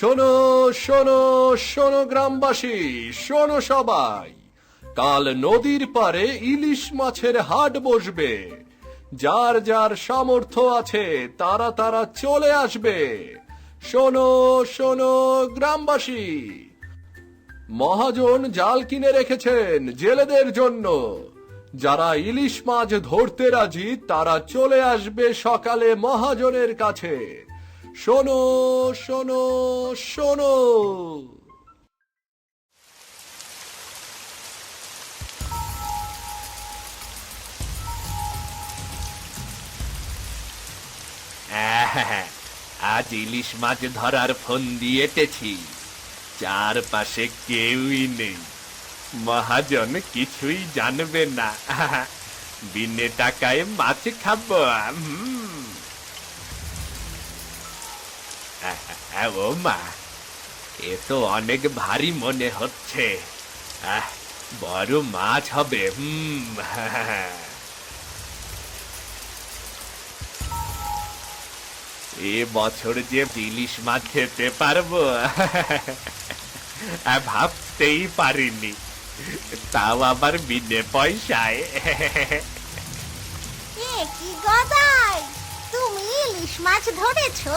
শোনো শোনো শোনো গ্রামবাসী, শোনো সবাই। কাল নদীর পারে ইলিশ মাছের হাট বসবে। যার যার সামর্থ্য আছে, তারা তারা চলে আসবে। শোনো শোনো গ্রামবাসী। মহাজন জাল কিনে রেখেছেন জেলেদের জন্য। যারা ইলিশ মাছ ধরতে রাজি, তারা চলে আসবে সকালে মহাজনের কাছে। শোনো শোনো শোনো। আহা, আজ ইলিশ মাছ ধরার ফোন দিয়ে এটেছি। চারপাশে কেউই নেই। মহাজন কিছুই জানবে না। বিনে টাকায় মাছ খাব। ও মা এ তো অনেক ভারী মনে হচ্ছে। আহ, বড় মাছ হবে হুম। এ বছর যে ইলিশ মাছ খেতে পারব ভাবতেই পারিনি। তাও আবার বিনে পয়সায়। কি গদাই তুমি ইলিশ মাছ ধরেছো?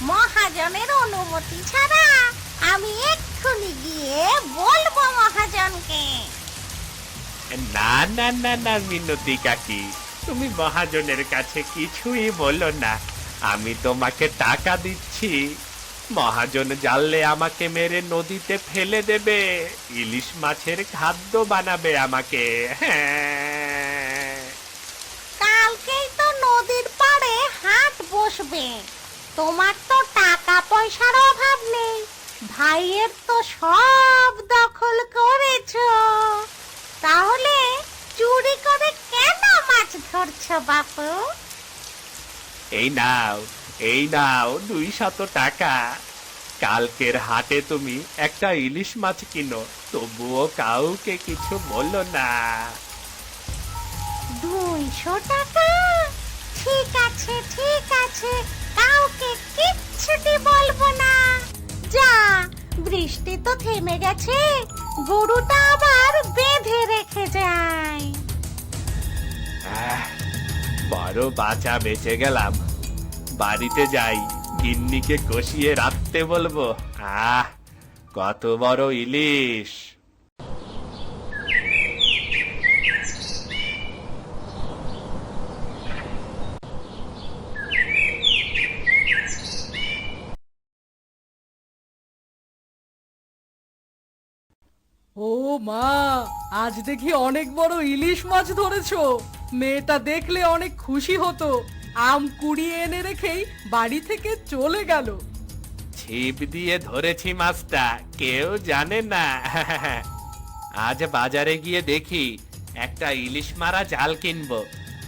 মহাজনের অনুমতি ছাড়া আমি এক্ষুনি গিয়ে বলব মহাজনকে। না না না না মিনতি কাকি তুমি মহাজনের কাছে কিছুই বলো না। আমি তোমাকে টাকা দিচ্ছি। মহাজন জানলে আমাকে মেরে নদীতে ফেলে দেবে ইলিশ মাছের খাদ্য বানাবে আমাকে হ্যাঁ। কালকেই তো নদীর পাড়ে হাট বসবে। তোমার তো টাকা পয়সার অভাব নেই। ভাইয়ের তো সব দখল করেছ। তাহলে চুরি করে কেন মাছ ধরছো বাপু? এই নাও এই নাও দুই শত টাকা। কালকের হাটে তুমি একটা ইলিশ মাছ কিনো তবুও কাউকে কিছু বলো না। দুইশো টাকা? ঠিক আছে ঠিক আছে। কাউকে কিচ্ছুটি বলব না। যা, বৃষ্টি তো থেমে গেছে, গরুটা আবার বেঁধে রেখে যায়। বড় বাঁচা বেঁচে গেলাম। বাড়িতে যাই, গিন্নিকে কষিয়ে রাখতে বলব। আহ, কত বড় ইলিশ। ও মা, আজ দেখি অনেক বড় ইলিশ মাছ ধরেছো। মেয়েটা দেখলে অনেক খুশি হতো। আম কুড়িয়ে এনে রেখেই বাড়ি থেকে চলে গেল। ছিপ দিয়ে ধরেছি মাছটা, কেউ জানে না। আজ বাজারে গিয়ে দেখি একটা ইলিশ মারা জাল কিনবো।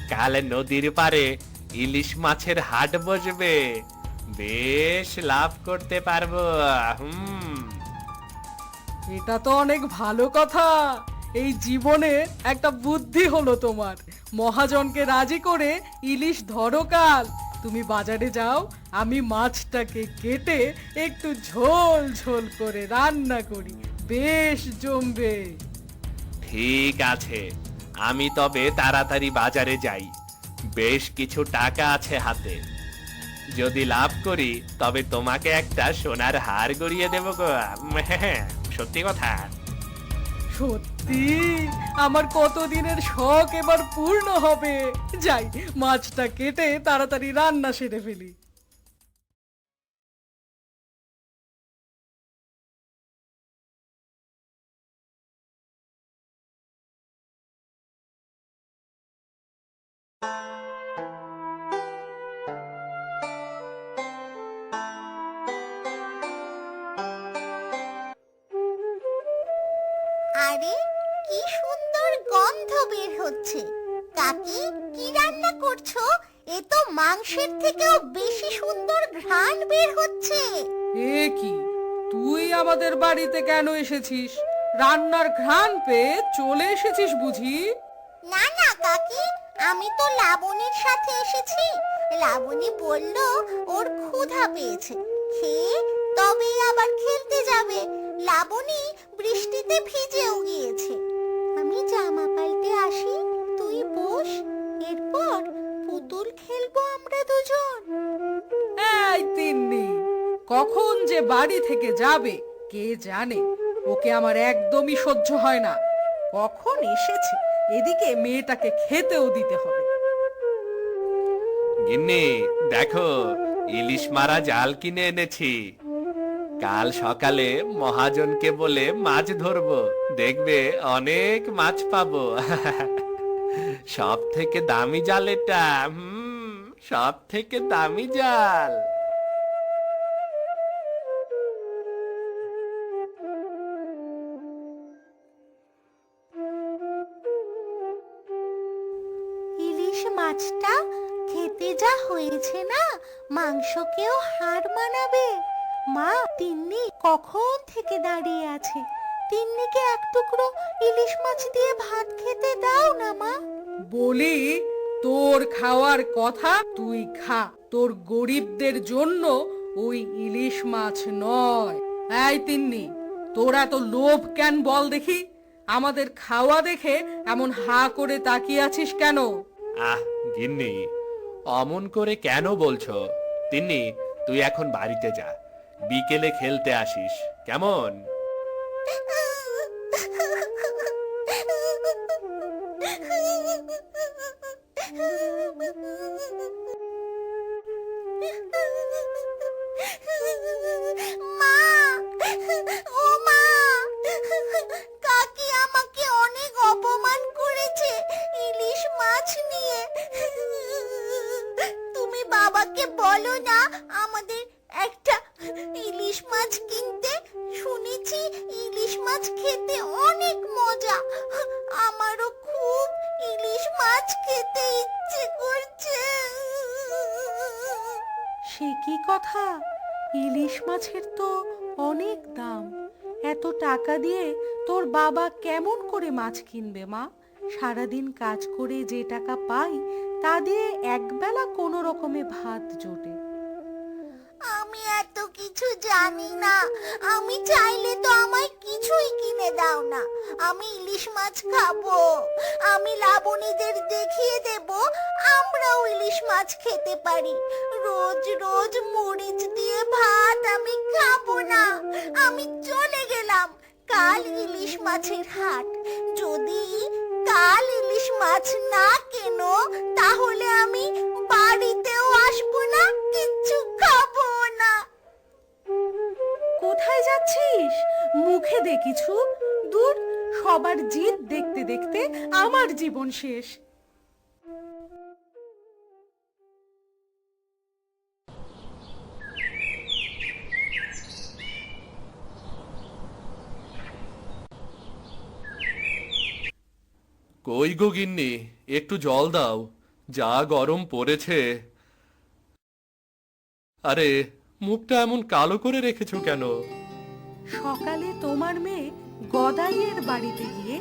কাল নদীর পারে ইলিশ মাছের হাট বসবে। বেশ লাভ করতে পারব, হুম। এটা তো অনেক ভালো কথা। এই জীবনে একটা বুদ্ধি হলো তোমার। মহাজনকে রাজি করে ইলিশ ধরো কাল। তুমি বাজারে যাও আমি মাছটাকে কেটে একটু ঝোল ঝোল করে রান্না করি। বেশ জমবে। ঠিক আছে আমি তবে তাড়াতাড়ি বাজারে যাই। বেশ কিছু টাকা আছে হাতে। যদি লাভ করি তবে তোমাকে একটা সোনার হার গড়িয়ে দেবো গো। হ্যাঁ, সত্যি কথা? সত্যি? আমার কতদিনের শখ এবার পূর্ণ হবে? যাই, মাছটা কেটে তাড়াতাড়ি রান্না সেরে ফেলি। আরে হচ্ছে কাকি কি রান্না করছ? এ তো মাংসের থেকেও বেশি সুন্দর ঘ্রাণ বের হচ্ছে। এ কি? তুই আমাদের বাড়িতে কেন এসেছিস? রান্নার ঘ্রাণ পেয়ে চলে এসেছিস বুঝি? না না কাকি আমি তো লাবণীর সাথে এসেছি। লাবণী বলল ওর ক্ষুধা পেয়েছে। খেয়ে তবে আবার খেলতে যাবে। লাবণী বৃষ্টিতে ভিজেও গিয়েছে। আমি জামা পাল্টে আসি তুই বস এরপর পুতুল খেলব আমরা দুজন। এই তিন্নি কখন যে বাড়ি থেকে যাবে কে জানে? ওকে আমার একদমই সহ্য হয় না। কখন এসেছে এদিকে মেয়েটাকে খেতেও দিতে হবে। গিন্নি দেখো ইলিশ মারা জাল কিনে এনেছি। কাল সকালে মহাজনকে বলে মাছ ধরবো। দেখবে অনেক মাছ পাবো। সব থেকে দামি জাল এটা সব থেকে দামি জাল। ইলিশ মাছটা খেতে যা হয়েছে না, মাংসকেও হার মানাবে। মা তিন্নি কখন থেকে দাঁড়িয়ে আছে? তিন্নিকে এক টুকরো ইলিশ মাছ দিয়ে ভাত খেতে দাও না মা। বলি তোর খাওয়ার কথা তুই খা। তোর গরিবদের জন্য ওই ইলিশ মাছ নয়। এই তিন্নি তোরা তো লোভ কেন বল দেখি? আমাদের খাওয়া দেখে এমন হা করে তাকিয়ে আছিস কেন? আহ গিন্নি অমন করে কেন বলছো? তিন্নি তুই এখন বাড়িতে যা। বিকেলে খেলতে আসিস। কেমন? ও মা! কাকি আমাকে অনেক অপমান করেছে, ইলিশ মাছ নিয়ে। তুমি বাবাকে বলো না, আমাদের মাছ খেতে অনেক মজা। আমারও খুব ইলিশ মাছ খেতে ইচ্ছে করছে। সে কি কথা? ইলিশ মাছের তো অনেক দাম। এত টাকা দিয়ে তোর বাবা কেমন করে মাছ কিনবে মা? সারাদিন কাজ করে যে টাকা পাই তা দিয়ে একবেলা কোনো রকমে ভাত জোটে। আমি এত কিছু জানি না। আমি চাইলে তো আমায় কিছুই কিনে দাও না আমি ইলিশ মাছ খাব। আমি লাবণীদের দেখিয়ে দেব, আমরাও ইলিশ মাছ খেতে পারি। রোজ রোজ মরিচ দিয়ে ভাত আমি খাব না। আমি চলে গেলাম কাল ইলিশ মাছের হাট। যদি কাল ইলিশ মাছ না কেনো, তাহলে আমি বাড়িতেও আসব না, কিচ্ছু খাব না। কোথায় যাচ্ছিস? মুখে দে কিছু। সবার জিদ দেখতে দেখতে আমার জীবন শেষ। কই গো গিন্নি একটু জল দাও যা গরম পড়েছে। আরে মুখটা এমন কালো করে রেখেছো কেন? সকালে তোমার মেয়ে গদাইয়ের বাড়িতে গিয়ে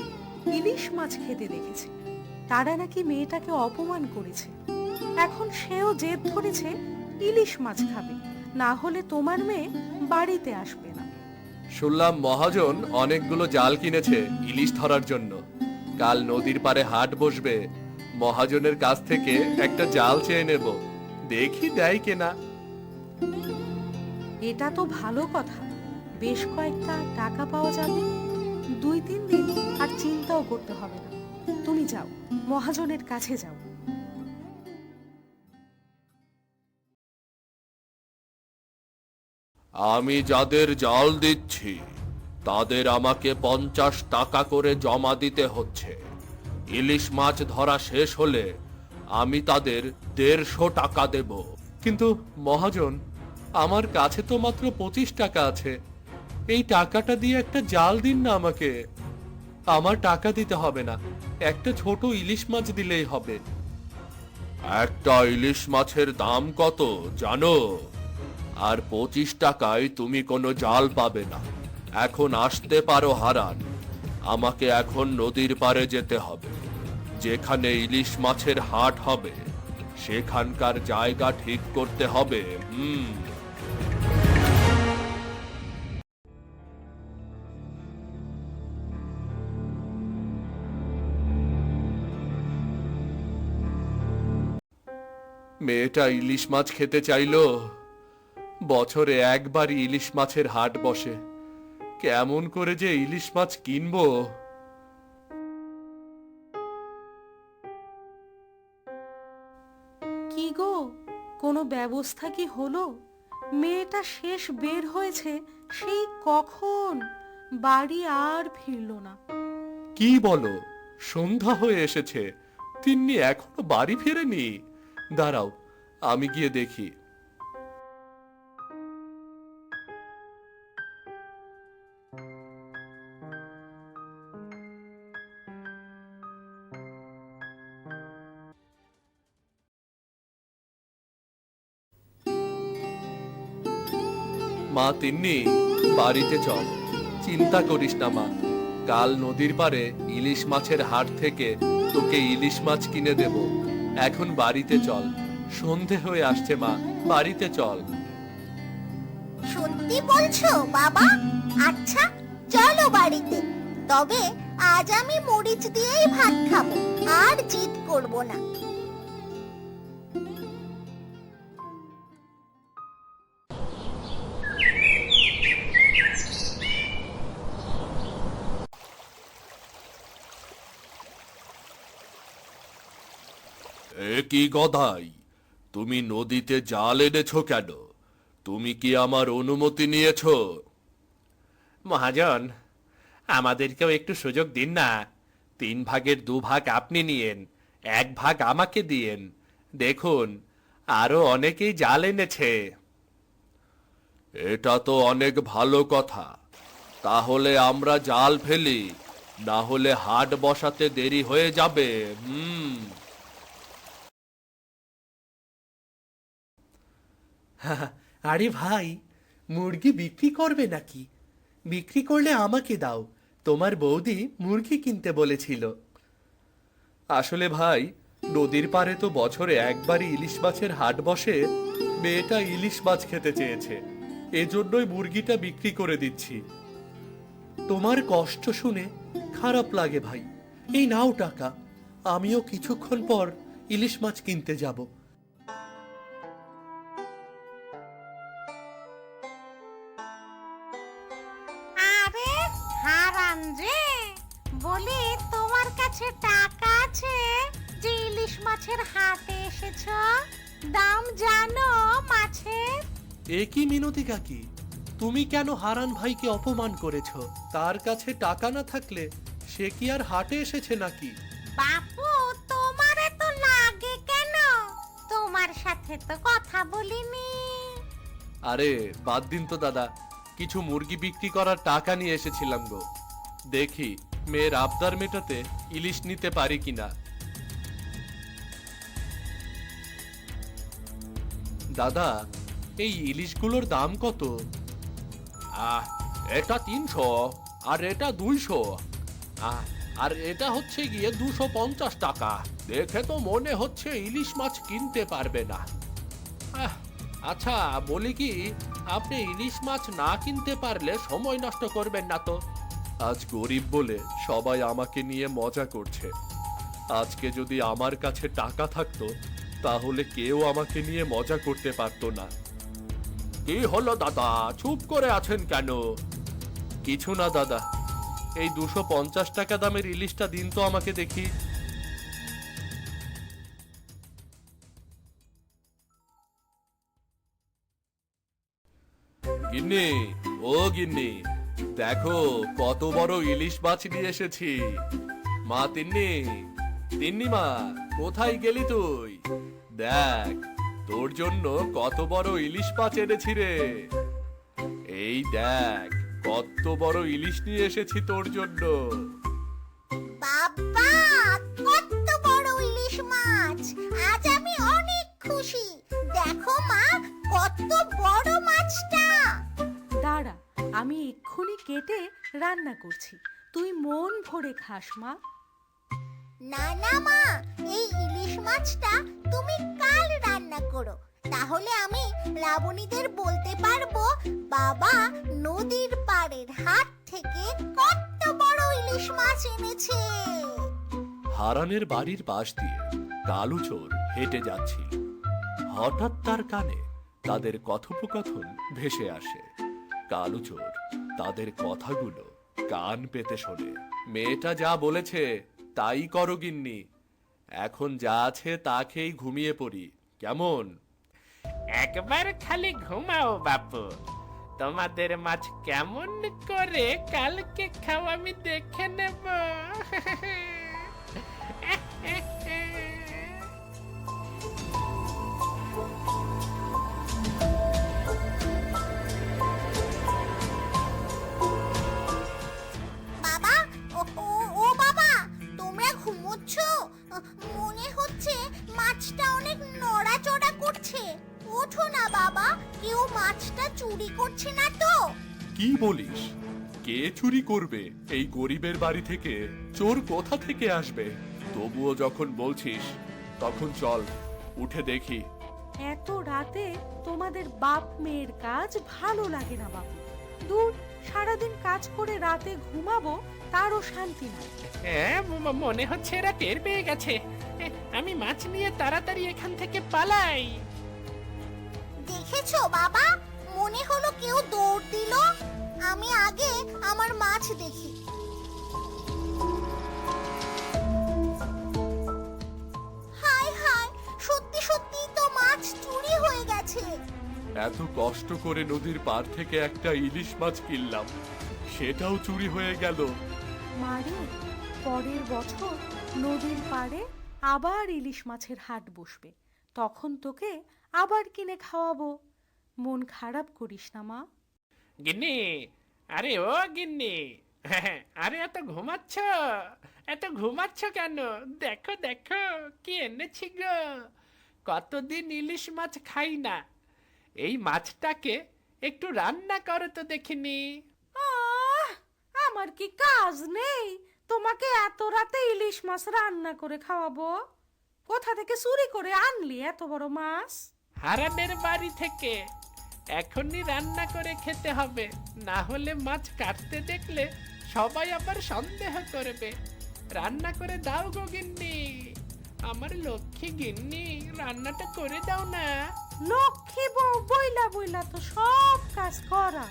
ইলিশ মাছ খেতে দেখেছে। তারা নাকি মেয়েটাকে অপমান করেছে। এখন সেও জেদ ধরেছে ইলিশ মাছ খাবে। না হলে তোমার মেয়ে বাড়িতে আসবে না। শুনলাম মহাজন অনেকগুলো জাল কিনেছে ইলিশ ধরার জন্য। কাল নদীর পাড়ে হাট বসবে। মহাজনের কাছ থেকে একটা জাল চেয়ে নেব। দেখি দেয় কেনা। এটা তো ভালো কথা। বেশ কয়েকটা টাকা পাওয়া যাবে। দুই তিন দিন আর চিন্তাও করতে হবে না। তুমি যাও মহাজনের কাছে যাও। আমি যাদের জাল দিচ্ছি তাদের আমাকে পঞ্চাশ টাকা করে জমা দিতে হচ্ছে। ইলিশ মাছ ধরা শেষ হলে আমি তাদের দেড়শো টাকা দেব। কিন্তু মহাজন আমার কাছে তো মাত্র পঁচিশ টাকা আছে। এই টাকাটা দিয়ে একটা জাল দিন না আমাকে। আমার টাকা দিতে হবে না। একটা ছোট ইলিশ মাছ দিলেই হবে। একটা ইলিশ মাছের দাম কত, জানো? আর পঁচিশ টাকায় তুমি কোনো জাল পাবে না। এখন আসতে পারো হারান। আমাকে এখন নদীর পাড়ে যেতে হবে। যেখানে ইলিশ মাছের হাট হবে, সেখানকার জায়গা ঠিক করতে হবে। হুম। মেয়েটা ইলিশ মাছ খেতে চাইলো। বছরে একবারই ইলিশ মাছের হাট বসে। কেমন করে যে ইলিশ মাছ কিনবো? কি গো কোনো ব্যবস্থা কি হলো? মেয়েটা শেষ বের হয়েছে সেই কখন? বাড়ি আর ফিরল না। কি বলো সন্ধ্যা হয়ে এসেছে। তিন্নি এখনও বাড়ি ফেরেনি। দাঁড়াও, আমি গিয়ে দেখি। মা তিন্নি, বাড়িতে চল। চিন্তা করিস না মা, কাল নদীর পারে ইলিশ মাছের হাট থেকে তোকে ইলিশ মাছ কিনে দেব। এখন বাড়িতে চল। সন্ধে হয়ে আসছে, মা। বাড়িতে চল। সত্যি বলছো, বাবা? আচ্ছা চলো বাড়িতে। তবে আজ আমি মরিচ দিয়েই ভাত খাব, আর জিদ করব না। কি গদাই? তুমি নদীতে জাল এনেছো কেন? তুমি কি আমার অনুমতি নিয়েছ? মহাজন আমাদেরকেও একটু সুযোগ দিন না। তিন ভাগের দু ভাগ আপনি নিয়েন এক ভাগ আমাকে দিয়েন। দেখুন আরও অনেকেই জাল এনেছে। এটা তো অনেক ভালো কথা। তাহলে আমরা জাল ফেলি না হলে হাট বসাতে দেরি হয়ে যাবে হুম। আরে ভাই, মুরগি বিক্রি করবে নাকি? বিক্রি করলে আমাকে দাও, তোমার বৌদি মুরগি কিনতে বলেছিল। আসলে ভাই, নদীর পারে তো বছরে একবারই ইলিশ মাছের হাট বসে, মেয়েটা ইলিশ মাছ খেতে চেয়েছে, এজন্যই মুরগিটা বিক্রি করে দিচ্ছি। তোমার কষ্ট শুনে খারাপ লাগে ভাই, এই নাও টাকা, আমিও কিছুক্ষণ পর ইলিশ মাছ কিনতে যাব। যে বলি তোমার কাছে টাকা আছে যে ইলিশ মাছের হাটে এসেছ? দাম জানো মাছের? এ কি মিনতি কাকি। তুমি কেন হারান ভাইকে অপমান করেছ? তার কাছে টাকা না থাকলে সে কি আর হাটে এসেছে নাকি? বাপু তোমার এত লাগে কেন? তোমার সাথে তো কথা বলিনি। আরে বাদ দিন তো দাদা। কিছু মুরগি বিক্রি করার টাকা নিয়ে এসেছিলাম গো। দেখি মেয়ের আবদার মেটাতে ইলিশ নিতে পারি কিনা। দাদা এই ইলিশগুলোর দাম কত? আহ এটা তিনশো আর এটা দুইশো। আহ, আর এটা হচ্ছে গিয়ে দুশো পঞ্চাশ টাকা। দেখে তো মনে হচ্ছে ইলিশ মাছ কিনতে পারবে না। আচ্ছা বলি কি আপনি ইলিশ মাছ না কিনতে পারলে সময় নষ্ট করবেন না তো। আজ গরিব বলে সবাই আমাকে নিয়ে মজা করছে। আজকে যদি আমার কাছে টাকা থাকতো, তাহলে কেউ আমাকে নিয়ে মজা করতে পারতো না। কি হলো দাদা? চুপ করে আছেন কেন? কিছু না দাদা। এই দুশো পঞ্চাশ টাকা দামের ইলিশটা দিন তো আমাকে দেখি। গিন্নি, ও গিন্নি। দেখো, কত বড় ইলিশ মাছ নিয়ে এসেছি। মা তিন্নি তিন্নি মা, কোথায় গেলি তুই? দেখ, তোর জন্য কত বড় ইলিশ মাছ এনেছি রে। এই দেখ, কত বড় ইলিশ নিয়ে এসেছি তোর জন্য। বাবা! রান্না করছি। তুই মন ভরে খাস মা। না না মা এই ইলিশ মাছটা তুমি কাল রান্না করো। তাহলে আমি লাবণীদের বলতে পারব বাবা নদীর পাড়ের হাট থেকে কত বড় ইলিশ মাছ এনেছে। হারানের বাড়ির পাশ দিয়ে কালু চোর হেঁটে যাচ্ছিল। হঠাৎ তার কানে তাদের কথোপকথন ভেসে আসে। কালুচোর তাদের কথাগুলো কান পেতে শোনে। মেয়েটা যা বলেছে, তাই করো গিন্নি। এখন যা আছে তা খেয়েই ঘুমিয়ে পড়ি। কেমন? একবার খালি ঘুমাও বাপু। তোমাদের মাছ কেমন করে কালকে খাও, আমি দেখে নেব। মনে হচ্ছে মাছটা অনেক নড়াচড়া করছে। ওঠো না বাবা কেউ মাছটা চুরি করছে না তো। কি বলিস? কে চুরি করবে? এই গরিবের বাড়ি থেকে চোর কোথা থেকে আসবে? তবুও যখন বলছিস তখন চল উঠে দেখি। এত রাতে তোমাদের বাপ মেয়ের কাজ ভালো লাগে না বাবু দূর সারাদিন কাজ করে রাতে ঘুমাবো তারও শান্তি নাই। হ্যাঁ ম- মনে হচ্ছে এরা টের পেয়ে গেছে। এ, আমি মাছ নিয়ে তাড়াতাড়ি এখান থেকে পালাই। দেখেছ বাবা? মনে হলো কেউ দৌড় দিল। আমি আগে আমার মাছ দেখি। এত কষ্ট করে নদীর পার থেকে একটা ইলিশ মাছ কিনলাম। সেটাও চুরি হয়ে গেল। মারে পরের বছর নদীর পাড়ে আবার ইলিশ মাছের হাট বসবে। তখন তোকে আবার কিনে খাওয়াবো। মন খারাপ করিস না মা। গিন্নি আরে ও গিন্নি আরে এত ঘুমাচ্ছ? এত ঘুমাচ্ছ কেন? দেখো দেখো কি এনেছি গো। কতদিন ইলিশ মাছ খাই না এই মাছটাকে একটু রান্না করো তো দেখিনি। আহ, আমার কি কাজ নেই? তোমাকে এত রাতে ইলিশ মাছ রান্না করে খাওয়াবো? কোথা থেকে চুরি করে আনলি এত বড় মাছ? হারানের বাড়ি থেকে এখনই রান্না করে খেতে হবে না হলে মাছ কাটতে দেখলে সবাই আবার সন্দেহ করবে। রান্না করে দাও গো গিন্নি। আমার লক্ষ্মী গিন্নি রান্নাটা করে দাও না। লক্ষ্মী বউ বইলা বইলা তো সব কাজ করা।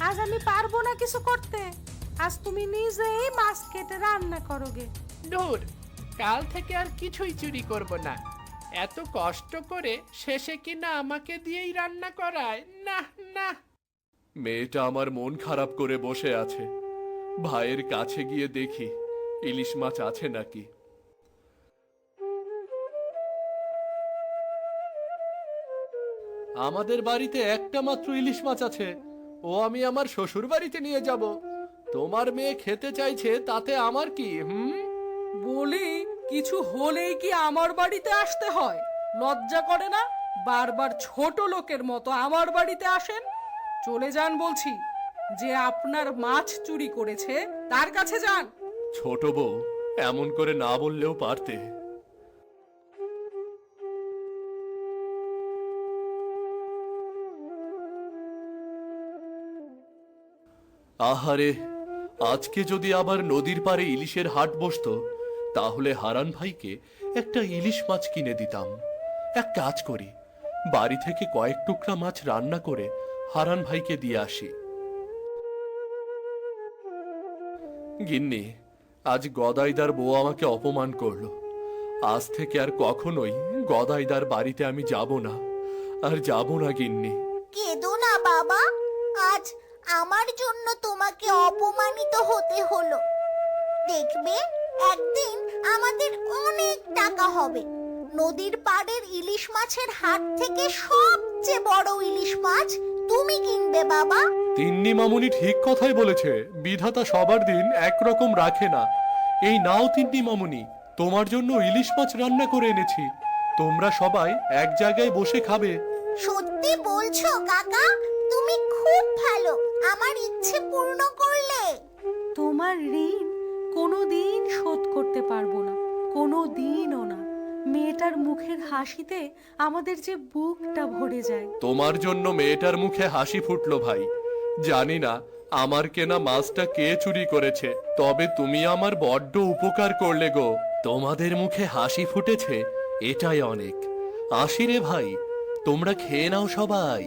আজ আমি পারব না কিছু করতে। আজ তুমি নিজেই মাছ কেটে রান্না করোগে। ধুর কাল থেকে আর কিছুই চুরি করব না। এত কষ্ট করে শেষে কিনা আমাকে দিয়েই রান্না করায়? না না। মেয়েটা আমার মন খারাপ করে বসে আছে। ভাইয়ের কাছে গিয়ে দেখি ইলিশ মাছ আছে নাকি। আমাদের বাড়িতে একটা মাত্র ইলিশ মাছ আছে। ও আমি আমার শ্বশুর বাড়িতে নিয়ে যাব। তোমার মেয়ে খেতে চাইছে তাতে আমার কি হুম? বলি কিছু হলেই কি আমার বাড়িতে আসতে হয়? লজ্জা করে না? বারবার ছোট লোকের মতো আমার বাড়িতে আসেন? চলে যান বলছি। যে আপনার মাছ চুরি করেছে তার কাছে যান। ছোট বউ এমন করে না বললেও পারতে। আহারে, আজকে যদি আবার নদীর পাড়ে ইলিশের হাট বসতো, তাহলে হারান ভাইকে একটা ইলিশ মাছ কিনে দিতাম। এক কাজ করি, বাড়ি থেকে কয়েক টুকরা মাছ রান্না করে হারান ভাইকে দিয়ে আসি। গিন্নি, আজ গদাইদার বউ আমাকে অপমান করল। আজ থেকে আর কখনোই গদাইদার বাড়িতে আমি যাব না। আর যাব না গিন্নি। কেঁদো না বাবা। আমার জন্য তোমাকে অপমানিত হতে হলো। দেখবে একদিন আমাদের অনেক টাকা হবে। নদীর পাড়ের ইলিশ মাছের হাট থেকে সবচেয়ে বড় ইলিশ মাছ তুমি কিনবে বাবা। তিন্নি মামুনি ঠিক কথাই বলেছে। বিধাতা সবার দিন একরকম রাখে না। এই নাও তিন্নি মামুনি তোমার জন্য ইলিশ মাছ রান্না করে এনেছি। তোমরা সবাই এক জায়গায় বসে খাবে। সত্যি বলছো কাকা? তুমি খুব ভালো আমার ইচ্ছে পূর্ণ করলে। তোমার ঋণ কোনো দিন শোধ করতে পারব না কোনো দিনও না। মেয়েটার মুখের হাসিতে আমাদের যে বুকটা ভরে যায়। তোমার জন্য মেয়েটার মুখে হাসি ফুটলো ভাই। জানি না আমার কেনা মাছটা কে চুরি করেছে তবে তুমি আমার বড্ড উপকার করলে গো। তোমাদের মুখে হাসি ফুটেছে এটাই অনেক। আসি রে ভাই তোমরা খেয়ে নাও সবাই।